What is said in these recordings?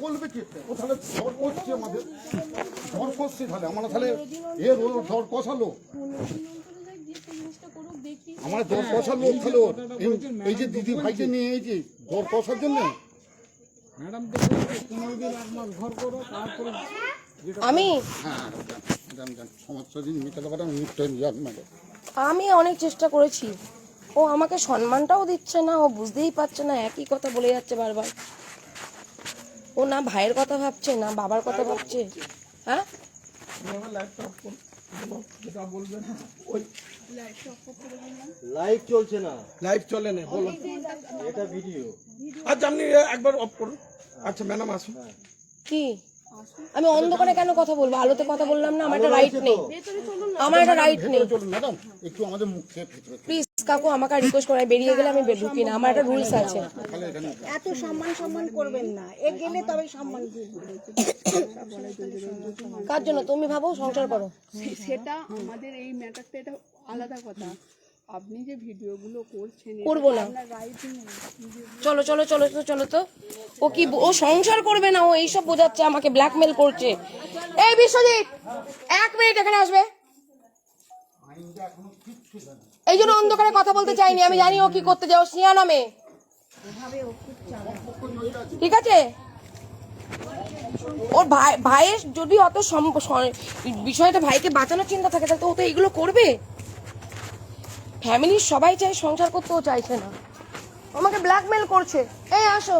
বলবে কি ও তাহলে ঝড় করছে আমাদের। ঝড় করছে তাহলে। আমরা তাহলে এ রোল ঝড় কষালো। আমার ঝড় কষার লোক ও। এই- এই যে দিদি ভাইকে নিয়ে এই যে ঝড় কষার জন্য। ম্যাডাম পনেরো দিন এক মাস ঘর করো তারপরে আমি হ্যাঁ আমি অনেক চেষ্টা করেছি। ও আমাকে সম্মানটাও দিচ্ছে না ও বুঝতেই পারছে না একই কথা বলে যাচ্ছে বারবার। ও না ভাইয়ের কথা ভাবছে না বাবার কথা ভাবছে। হ্যাঁ? লাইভ চলছে না। লাইভ চলে না বলো। এটা ভিডিও আচ্ছা আপনি একবার অফ করুন। আচ্ছা ম্যাডাম আসুন। কি? আমি অন্ধকারে কেন কথা বলব? আলোতে কথা বললাম না আমার একটা রাইট নেই। আমার একটা রাইট নেই। একটু আমাদের মুখে প্লিজ কাকু আমাকে রিকোয়েস্ট করে বেরিয়ে গেলে আমি ঢুকি না। আমার একটা রুলস আছে। এত সম্মান সম্মান করবেন না। এ গেলে তবে সম্মান কার জন্য? তুমি ভাবো সংসার করো। সেটা আমাদের এই ম্যাটারটা এটা আলাদা কথা। আপনি যে ভিডিওগুলো করছেন করব না। চলো চলো চলো তো চলো তো। ও কি ও সংসার করবে না? ও এইসব বোঝাচ্ছে আমাকে ব্ল্যাকমেল করছে। এই বিশ্বজিৎ এক মিনিট এখানে আসবে। এই জন্য অন্ধকারে কথা বলতে চাইনি আমি জানি ও কি করতে যাও সিয়া নামে। ঠিক আছে? ওর ভাই ভাইয়ের যদি অত বিষয়টা ভাইকে বাঁচানোর চিন্তা থাকে তাহলে তো ও তো এইগুলো করবে? ফ্যামিলির সবাই চায় সংসার করতেও চাইছে না। আমাকে ব্ল্যাকমেল করছে। এই আসো।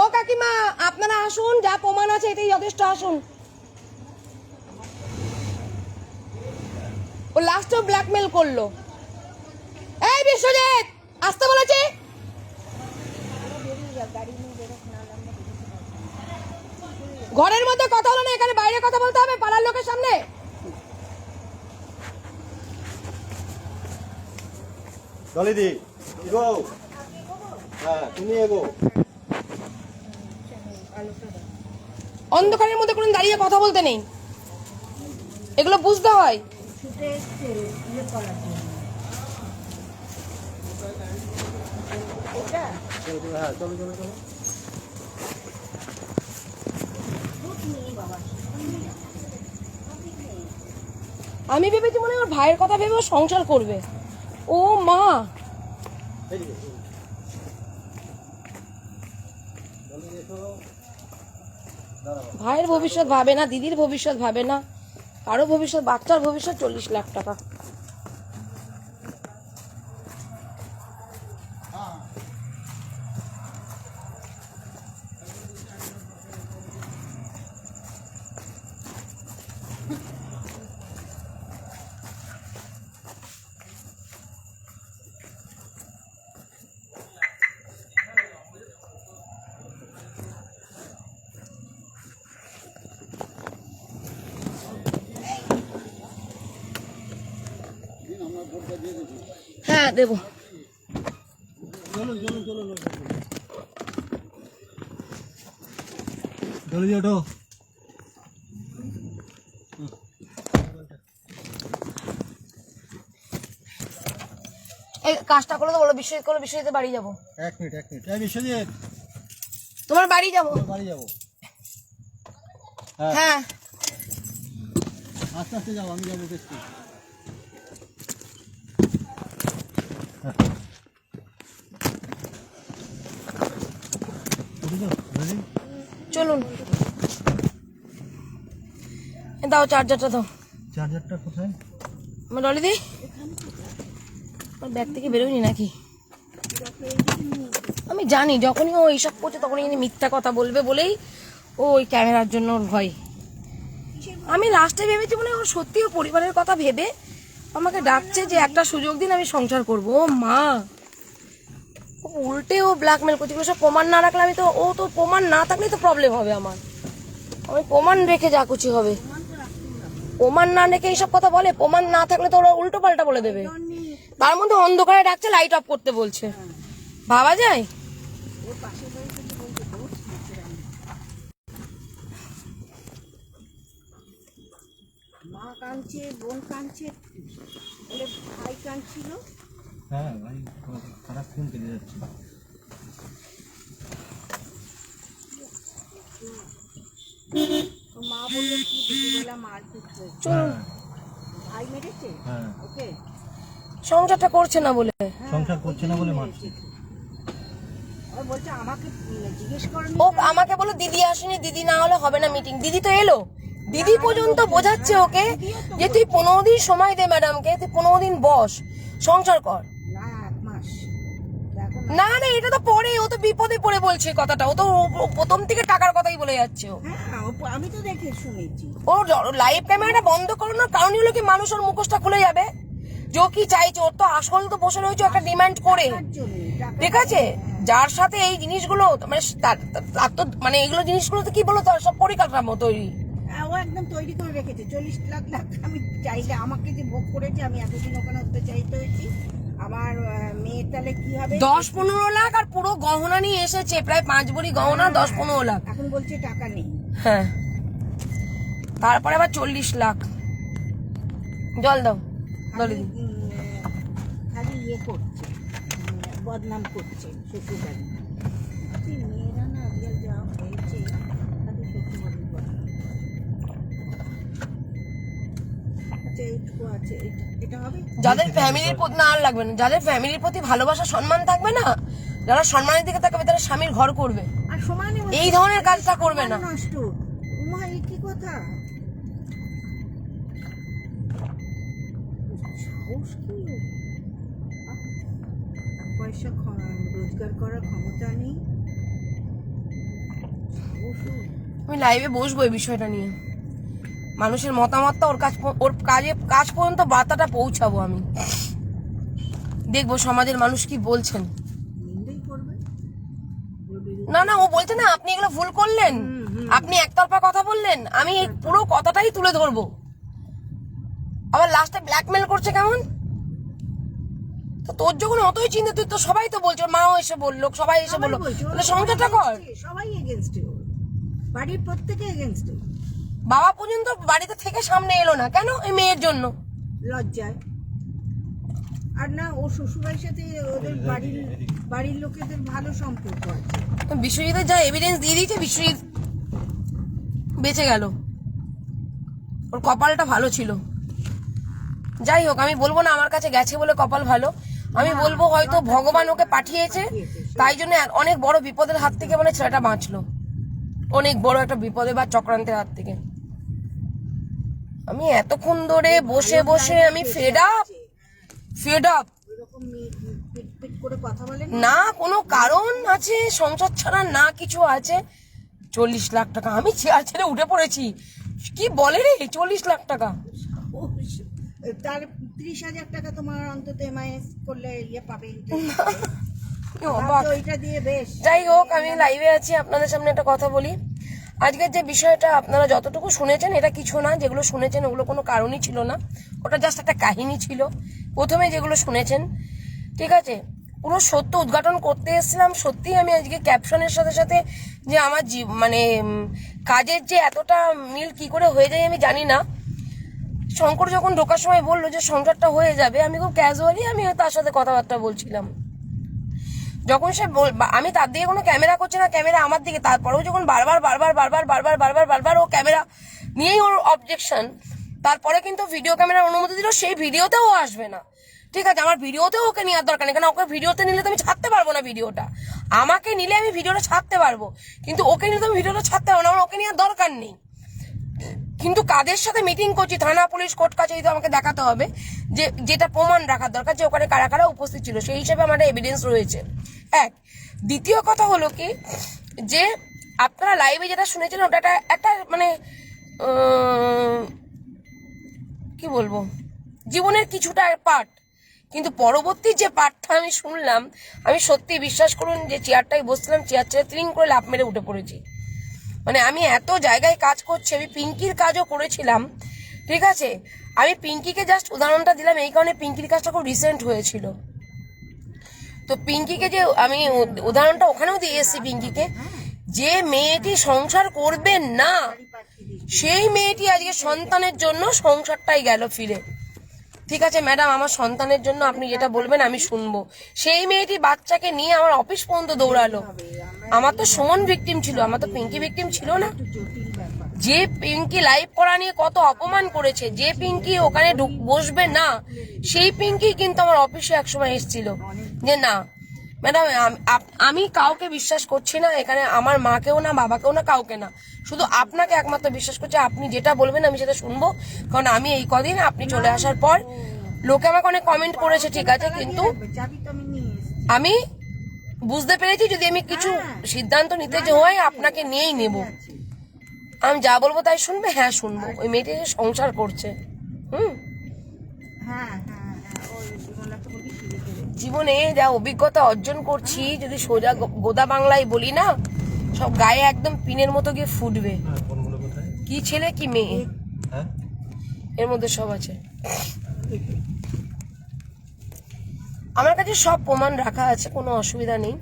ও কাকিমা আপনারা আসুন যা প্রমাণ আছে এটাই যথেষ্ট আসুন। ও লাস্টেও ব্ল্যাকমেল করল। এই বিশ্বজিৎ আসতে বলেছি। ঘরের মধ্যে কথা হলো না এখানে বাইরে কথা বলতে হবে পাড়ার লোকের সামনে। দলিদি এগো হ্যাঁ তুমি এগো। অন্ধকারের মধ্যে কোনো দাঁড়িয়ে কথা বলতে নেই। এগুলো বুঝতে হয় হ্যাঁ। আমি ভেবেছি মনে হয় ওর ভাইয়ের কথা ভেবে ও সংসার করবে। ও মা। ভাইয়ের ভবিষ্যৎ ভাবে না, দিদির ভবিষ্যৎ ভাবে না কারও ভবিষ্যৎ, বাচ্চার ভবিষ্যৎ চল্লিশ লাখ টাকা। হ্যাঁ দেবো। দলিদি ওঠো এই কাজটা করে তো বলো বিশ্বজিৎ করল বিশ্বজিতের বাড়ি যাব। এক মিনিট এক মিনিট। এই বিশ্বজিৎ। তোমার বাড়ি যাব? বাড়ি যাব। হ্যাঁ। আস্তে আস্তে যাও আমি যাব দেখছি। চলুন। দাও চার্জারটা দাও। চার্জারটা কোথায়? আমার ডলি দি। ব্যাগ থেকে বেরোয়নি নাকি? আমি জানি যখনই ও এইসব করছে তখনই জানি মিথ্যা কথা বলবে বলেই ও ওই ক্যামেরার জন্য ওর ভয়। আমি লাস্টে ভেবেছি মানে ওর সত্যি ও পরিবারের কথা ভেবে আমাকে ডাকছে যে একটা সুযোগ দিন আমি সংসার করব। ও মা! উল্টে ও ব্ল্যাকমেল করছে সব প্রমাণ না রাখলে আমি তো, ও তো প্রমাণ না থাকলেই তো প্রবলেম হবে আমার। আমি প্রমাণ রেখে যা কুচি হবে। প্রমাণ না রেখে এইসব কথা বলে, প্রমাণ না থাকলে তো ওরা উল্টো পাল্টা বলে দেবে। তার মধ্যে অন্ধকারে ডাকছে লাইট অফ করতে বলছে। ভাবা যায়? কাঁদছে, বোন কাঁদছে ভাই কাঁদছিল। হ্যাঁ ভাই খারাপ ফোন কেটে যাচ্ছে। মা বলল কি দুপুরবেলা মারপিট হয়েছে হ্যাঁ। ভাই মেরেছে? হ্যাঁ। ওকে। সংসারটা করছে না বলে। সংসার করছে না বলে মারছে। বলছে আমাকে উম, জিজ্ঞেস করেনি ও আমাকে বলো দিদি আসেনি দিদি না হলে হবে না মিটিং দিদি তো এলো। দিদি পর্যন্ত বোঝাচ্ছে ওকে যে তুই পনেরো দিন সময় দে ম্যাডামকে তুই পনেরো দিন বস। সংসার কর। না না এটা তো পরে ও তো বিপদে পড়ে বলছে কথাটা। ও তো ও- ও প্রথম থেকে টাকার কথাই বলে যাচ্ছে ও। হ্যাঁ ও- আমি তো দেখে শুনেছি। ওর লাইভ ক্যামেরাটা বন্ধ করানোর কারণ হলো কি মানুষ ওর মুখোশটা খুলে যাবে। যে ও কি চাইছে ওর তো আসল তো বসে রয়েছে একটা ডিমান্ড করে। ঠিক আছে? যার সাথে এই জিনিসগুলো মানে তার- তো মানে এগুলো জিনিসগুলো তো কি বলতো সব পরিকাঠামো তৈরি। হ্যাঁ, ও একদম তৈরি করে রেখেছে। চল্লিশ লাখ লাখ আমি চাইলে আমাকে যে ভোগ করেছে আমি এতদিন ওখানে অত্যাচারিত হয়েছি। আমার মেয়ের তাহলে কি হবে? দশ পনেরো লাখ আর পুরো গহনা নিয়ে এসেছে প্রায় পাঁচ বড়ি গহনা দশ পনেরো লাখ। এখন বলছে টাকা নেই। হ্যাঁ। তারপরে আবার চল্লিশ লাখ। জল দাও বলে দিই খালি ইয়ে করছে বদনাম করছে শ্বশুর বাড়ি মেয়েরা না আজকাল যা হয়েছে খালি শ্বশুর বাড়ির বদনাম আচ্ছা এইটুকু আছে এটা- এটা হবে যাদের ফ্যামিলির প্রতি না আর লাগবে না। যাদের ফ্যামিলির প্রতি ভালোবাসা সম্মান থাকবে না যারা সম্মানের দিকে তারা স্বামীর ঘর করবে। এই ধরনের কাজটা করবে না। কি কথা? পয়সা রোজগার করার ক্ষমতা নেই। আমি লাইভে বসবো এই বিষয়টা নিয়ে। মানুষের মতামতটা ওর কাজ ওর কাজে কাজ পর্যন্ত বার্তাটা পৌঁছাবো আমি। দেখব সমাজের মানুষ কি বলছেন। না না ও বলছে না আপনি এগুলো ভুল করলেন। আপনি একতরফা কথা বললেন। আমি এই পুরো কথাটাই তুলে ধরবো। আবার লাস্টে ব্ল্যাকমেল করছে কেমন? তো তোর যখন অতই চিন্তা তুই তো সবাই তো বলছো মাও এসে বলল সবাই এসে বলল। সংসারটা কর? সবাই সবাই এগেনস্টে বাড়ির প্রত্যেকে এগেনস্টে বাবা পর্যন্ত বাড়িতে থেকে সামনে এলো না। কেন এই মেয়ের জন্য? লজ্জায়। আর না ও শ্বশুরের সাথে ওদের বাড়ির বাড়ির লোকেদের ভালো সম্পর্ক আছে। বিশ্বজিতের যা এভিডেন্স দিয়ে দিয়েছে বিশ্বজিৎ বেঁচে গেল। ওর কপালটা ভালো ছিল। যাই হোক আমি বলব না আমার কাছে গেছে বলে কপাল ভালো। আমি বলব হয়তো ভগবান ওকে পাঠিয়েছে। তাই জন্য অনেক বড় বিপদের হাত থেকে মানে ছেলেটা বাঁচলো। অনেক বড় একটা বিপদে বা চক্রান্তের হাত থেকে। আমি এতক্ষণ ধরে বসে বসে আমি ফেড আপ ফেড আপ না কোনো কারণ আছে সংসার ছাড়া না কিছু আছে। চল্লিশ লাখ টাকা আমি চেয়ার ছেড়ে উঠে পড়েছি। কি বলে রে চল্লিশ লাখ টাকা? তার ত্রিশ হাজার টাকা তোমার অন্তত এমআইএস করলে ইয়ে পাবে যাই হোক আমি লাইভে আছি আপনাদের সামনে একটা কথা বলি। আজকের যে বিষয়টা আপনারা যতটুকু শুনেছেন, এটা কিছু না। যেগুলো শুনেছেন, ওগুলো কোনো কারণই ছিল না। ওটা জাস্ট একটা কাহিনী ছিল। প্রথমে যেগুলো শুনেছেন, ঠিক আছে? পুরো সত্য উদ্ঘাটন করতে এসেছিলাম। সত্যি আমি আজকে ক্যাপশনের সাথে সাথে যে আমার মানে কাজের যে এতটা মিল কি করে হয়ে যায় আমি জানি না। শঙ্কর যখন ঢোকার সময় বলল যে সংসারটা হয়ে যাবে, আমি খুব ক্যাজুয়ালি আমি তার সাথে কথাবার্তা বলছিলাম। যখন সে আমি তার দিকে কোনো ক্যামেরা করছি না, ক্যামেরা আমার দিকে। তারপরেও যখন বারবার বারবার বারবার বারবার বারবার বারবার ও ক্যামেরা নিয়েই ওর অবজেকশন তারপরে কিন্তু ভিডিও ক্যামেরার অনুমতি দিল সেই ভিডিওতেও আসবে না। ঠিক আছে, আমার ভিডিওতেও ওকে নেওয়ার দরকার নেই কারণ ওকে ভিডিওতে নিলে তো আমি ছাড়তে পারব না ভিডিওটা আমাকে নিলে আমি ভিডিওটা ছাড়তে পারব, কিন্তু ওকে নিলে তো আমি ভিডিওটা ছাড়তে পারব না, আমার ওকে নেওয়ার দরকার নেই। কিন্তু কাদের সাথে মিটিং করছি? থানা, পুলিশ কোর্ট কাছে তো আমাকে দেখাতে হবে। যে, যেটা প্রমাণ রাখার দরকার, যে ওখানে কারা কারা উপস্থিত ছিল, সেই হিসেবে আমার এভিডেন্স রয়েছে। এক, দ্বিতীয় কথা হলো কি, যে আপনারা লাইভে যেটা শুনেছেন ওটা একটা একটা মানে কি বলব? জীবনের কিছুটা পার্ট কিন্তু পরবর্তী যে পার্টটা আমি শুনলাম, আমি সত্যি বিশ্বাস করুন যে চেয়ারটাই বসছিলাম চেয়ার ছেড়ে ত্রিং করে লাভ মেরে উঠে পড়েছি। মানে আমি এত জায়গায় কাজ করছি, আমি পিঙ্কির কাজও করেছিলাম, ঠিক আছে? আমি পিঙ্কিকে জাস্ট উদাহরণটা দিলাম, এই কারণে পিঙ্কির কাজটা খুব রিসেন্ট হয়েছিল। তো পিঙ্কিকে যে আমি উদাহরণটা ওখানেও দিয়ে এসেছি পিঙ্কিকে, যে মেয়েটি সংসার করবেন না, সেই মেয়েটি আজকে সন্তানের জন্য সংসারটাই গেল ফিরে। ঠিক আছে ম্যাডাম আমার সন্তানের জন্য আপনি যেটা বলবেন আমি শুনব। সেই মেয়েটি বাচ্চাকে নিয়ে আমার অফিস পর্যন্ত দৌড়ালো। আমার তো সুমন ভিকটিম ছিল, আমার তো পিঙ্কি ভিকটিম ছিল না। যে পিঙ্কি লাইভ করা নিয়ে কত অপমান করেছে, যে পিঙ্কি ওখানে বসবে না, সেই পিঙ্কি কিন্তু আমার অফিসে একসময় এসছিল। যে না ম্যাডাম আমি কাউকে বিশ্বাস করছি না, এখানে আমার মাকেও না, বাবাকেও না, কাউকে না। শুধু আপনাকে একমাত্র বিশ্বাস করছি, আপনি যেটা বলবেন আমি সেটা শুনব। কারণ আমি এই কদিন আপনি চলে আসার পর, লোকে আমাকে অনেক কমেন্ট করেছে, ঠিক আছে, কিন্তু আমি বুঝতে পেরেছি যদি আমি কিছু সিদ্ধান্ত নিতে যে হয়, আপনাকে নিয়েই নেব। আমি যা বলব তাই শুনবে? হ্যাঁ শুনব। ওই মেয়েটি সংসার করছে। হুম? হ্যাঁ ওই জীবনটা বলি ফিরে ফিরে জীবনে যা অভিজ্ঞতা অর্জন করছি যদি সোজা গোদা বাংলায় বলি না সব গায়ে একদম পিনের মতো গিয়ে ফুটবে। আর কি ছেলে কি মেয়ে? হ্যাঁ? এর মধ্যে সব আছে। আমার কাছে সব প্রমাণ রাখা আছে কোনো অসুবিধা নেই।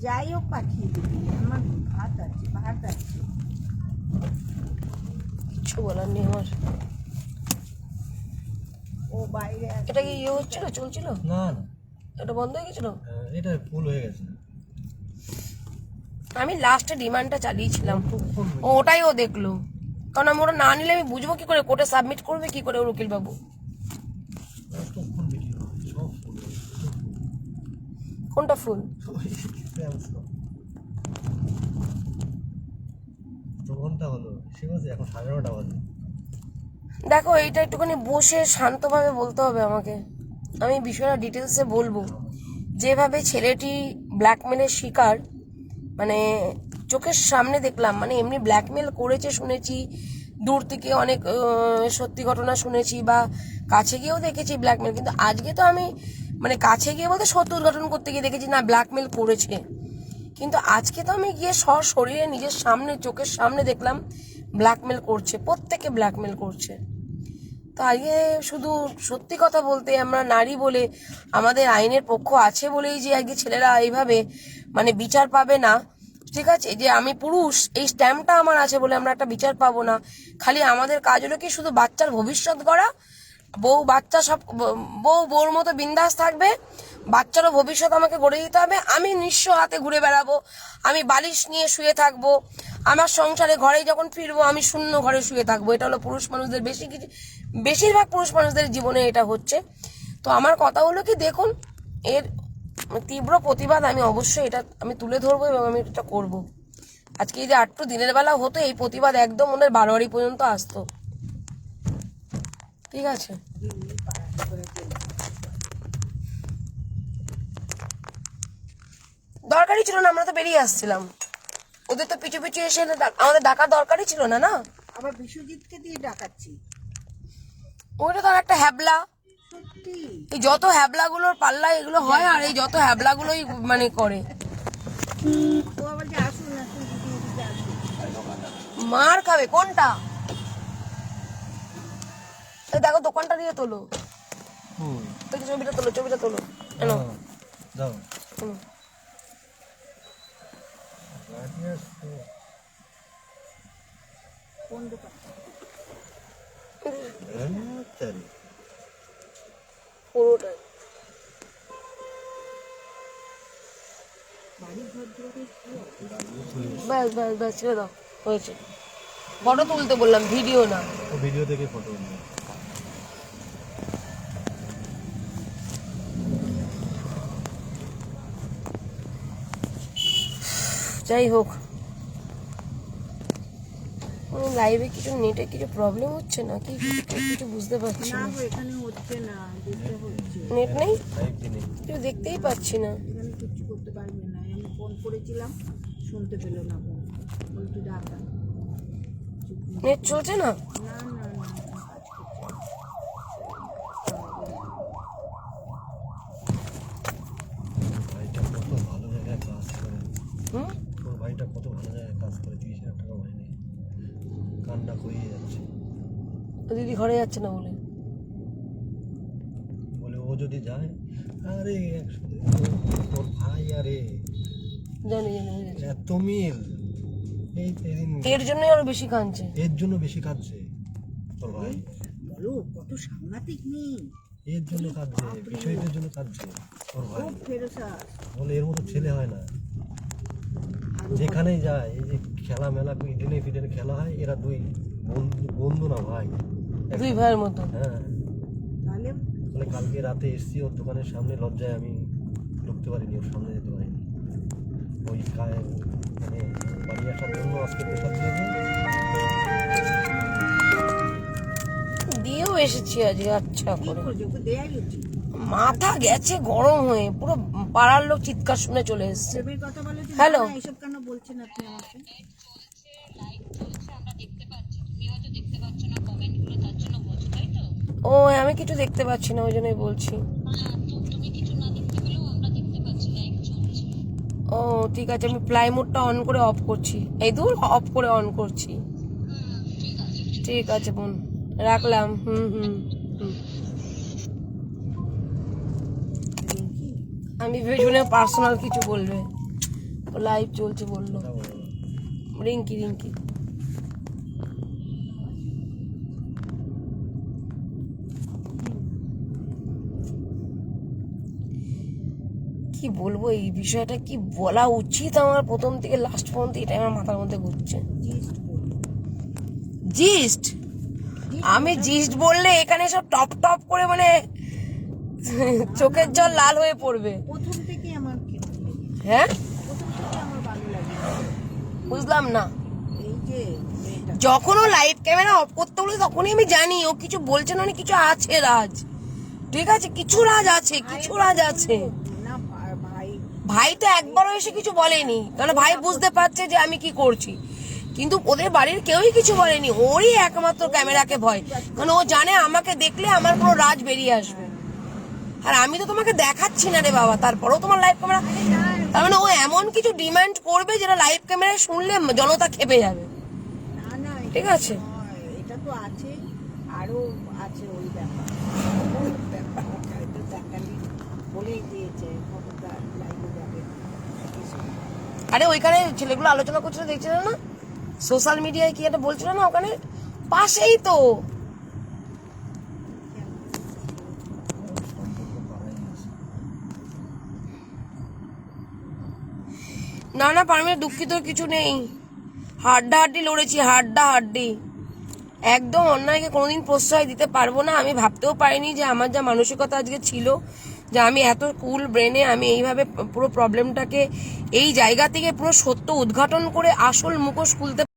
যাই হোক পাঠিয়ে দিবি। আমার ভাত আছে ভাত আছে। কিছু বলার নেই আমার। ও বাইরে এটা কি ইয়ে হচ্ছিল চলছিল? না না। এটা বন্ধ হয়ে গেছিল? এটা ফুল হয়ে গেছে। আমি লাস্টে ডিমান্ডটা চালিয়েছিলাম। ও ওটাই ও দেখল। কারণ আমি ওটা না নিলে আমি বুঝব কি করে কোর্টে সাবমিট করবে কি করে ওর উকিল বাবু কোনটা ফুল দেখো এইটা একটুখানি বসে শান্তভাবে বলতে হবে আমাকে। আমি বিষয়টা ডিটেলসে বলব। যেভাবে ছেলেটি ব্ল্যাকমেলের শিকার মানে চোখের সামনে দেখলাম মানে এমনি ব্ল্যাকমেল করেছে শুনেছি, দূর থেকে অনেক সত্যি ঘটনা শুনেছি বা কাছে গিয়েও দেখেছি ব্ল্যাকমেল, কিন্তু আজকে তো আমি মানে কাছে গিয়ে বলতে সত্য উদ্ঘাটন করতে গিয়ে দেখেছি, না, ব্ল্যাকমেল করেছে। কিন্তু আজকে তো আমি গিয়ে সর শরীরে নিজের সামনে, চোখের সামনে দেখলাম, ব্ল্যাকমেল করছে, প্রত্যেকে ব্ল্যাকমেল করছে। তো শুধু সত্যি কথা বলতে আমরা নারী বলে আমাদের আইনের পক্ষ আছে বলেই যে আজকে ছেলেরা এইভাবে মানে বিচার পাবে না, ঠিক আছে? যে আমি পুরুষ, এই স্ট্যাম্পটা আমার আছে বলে আমরা একটা বিচার পাবো না। খালি আমাদের কাজ হলো কি শুধু বাচ্চার ভবিষ্যৎ গড়া, বউ, বাচ্চা সব, বউ, বউর মতো বিন্দাস থাকবে, বাচ্চারও ভবিষ্যৎ আমাকে গড়ে দিতে হবে, আমি নিঃস্ব হাতে ঘুরে বেড়াবো, আমি বালিশ নিয়ে শুয়ে থাকব, আমার সংসারে ঘরে যখন ফিরবো আমি শূন্য ঘরে শুয়ে থাকব, এটা হলো পুরুষ মানুষদের বেশি কিছু বেশিরভাগ পুরুষ মানুষদের জীবনে এটা হচ্ছে। তো আমার কথা হলো কি, দেখুন, এর তীব্র প্রতিবাদ আমি অবশ্যই এটা আমি তুলে ধরবো এবং আমি এটা করব। আজকে যদি আটটু দিনের বেলা হতো, এই প্রতিবাদ একদম ওদের বারোয়ারি পর্যন্ত আসতো। ঠিক আছে? দরকারই ছিল না, আমরা তো বেরিয়ে আসছিলাম। ওদের তো পিছু পিছু এসে আমাদের ডাকার দরকারই ছিল না না? আবার বিশ্বজিৎকে দিয়ে ডাকাচ্ছি। ওইটা তো একটা হ্যাবলা। এই যত হ্যাবলাগুলোর পাল্লা এগুলো হয় আর এই যত হ্যাবলাগুলোই মানে করে। মার খাবে কোনটা? এই দেখো দোকানটা দিয়ে তোলো। ছবিটা তোলো ছবিটা তোলো। এনো কোন দোকান। পুরোটাই। কি অবস্থা? ব্যাস ব্যাস ব্যাস ছেড়ে দাও হয়েছে। ফটো তুলতে বললাম ভিডিও না। ভিডিও দেখে ফটো যাই হোক লাইভে কিছু নেটে কিছু প্রবলেম হচ্ছে না কি কিছু বুঝতে পারছি না। এখানে হচ্ছে না বুঝতে হচ্ছে। নেট নেই? কিছু দেখতেই পাচ্ছি না। এখানে কিচ্ছু করতে পারবে না। আমি ফোন করেছিলাম শুনতে পেল না ফোন ডাকা নেট চলছে না? না না। ভাইটা কত ভালো জায়গায় কাজ করে। হুম? তোর ভাইটা কত ভালো জায়গায় কাজ করে তিরিশ হাজার টাকা মাইনে। কান্না করিয়ে যাচ্ছে। দিদি ঘরে যাচ্ছে না বলে? বলে ও যদি যায় আরে ওর ভাই আরে জানি জানি এত মিল। এই এর জন্যই আরও বেশি কাঁদছে? এর জন্য বেশি কাঁদছে তোর ভাই। বলো কত সাংঘাতিক এর জন্য কাঁদছে বিষয়টার জন্য কাঁদছে তোর ভাই। বলে এর মতো ছেলে হয় না। যেখানেই যায় এই যে খেলা মেলা ইডেনে ফিডেনে খেলা হয় এরা দুই বন্ধু বন্ধু না ভাই। দুই ভাইয়ের মতো। হ্যাঁ। তাহলে? কালকে রাতে এসছি ওর দোকানের সামনে লজ্জায় আমি ঢুকতে পারিনি ওর সামনে যেতে পারিনি। ওই মানে বাড়ি আসার জন্য আজকে পেশাব দিয়েছে। দিয়েও এসেছি আজকে আচ্ছা করে। মাথা গেছে গরম হয়ে। পুরো পাড়ার লোক চিৎকার শুনে চলে এসছে? না, এসব কেন বলছেন আপনি আমাকে? ও আমি কিছু দেখতে পাচ্ছি না ওই জন্যই বলছি। ও ঠিক আছে আমি প্লাইমুডটা অন করে অফ করছি। এই দূর অফ করে অন করছি। ঠিক আছে বোন রাখলাম। হুম হুম হুম। আমি ভেবেছি পার্সোনাল কিছু বলবে। লাইভ চলছে বলল। রিঙ্কি রিঙ্কি। কি বলব এই বিষয়টা কি বলা উচিত আমার? প্রথম থেকে লাস্ট পর্যন্ত এটা আমার মাথার মধ্যে ঘুরছে। জিস্ট? আমি জিস্ট বললে এখানে সব টপ টপ করে মানে চোখের জল লাল হয়ে পড়বে। প্রথম থেকে আমার হ্যাঁ? বুঝলাম না। যখন ও লাইভ ক্যামেরা অফ করতে বলে তখনই আমি জানি ও কিছু বলছে না মানে কিছু আছে রাজ। ঠিক আছে? কিছু রাজ আছে কিছু রাজ আছে। ভাই ভাই। তো একবারও এসে কিছু বলেনি। কারণ ভাই বুঝতে পারছে যে আমি কি করছি। কিন্তু ওদের বাড়ির কেউই কিছু বলেনি। ওরই একমাত্র ক্যামেরাকে ভয়। কারণ ও জানে আমাকে দেখলে আমার কোনো রাজ বেরিয়ে আসবে। আর আমি তো তোমাকে দেখাচ্ছি না রে বাবা তারপরেও তোমার লাইভ ক্যামেরা তার মানে ও এমন কিছু ডিমান্ড করবে যেটা লাইভ ক্যামেরায় শুনলে জনতা খেপে যাবে। না না ঠিক আছে? এটা তো আছে আরও আছে ওই ব্যাপার। বলেই দিয়েছে। আরে ওইখানে ছেলেগুলো আলোচনা করছিল দেখছিল না? সোশ্যাল মিডিয়ায় কি একটা বলছিল না ওখানে? পাশেই তো। না না, পারমিতা, দুঃখিত, কিছু নেই। হাড্ডা হাড্ডি লড়েছি হাড্ডা হাড্ডি একদম অন্যায়কে কোনোদিন প্রশ্রয় দিতে পারব না। আমি ভাবতেও পারিনি যে আমার যা মানসিকতা আজকে ছিল, যে আমি এত কুল ব্রেনে আমি এইভাবে পুরো প্রবলেমটাকে এই জায়গা থেকে পুরো সত্য উদ্ঘাটন করে আসল মুখোশ খুলতে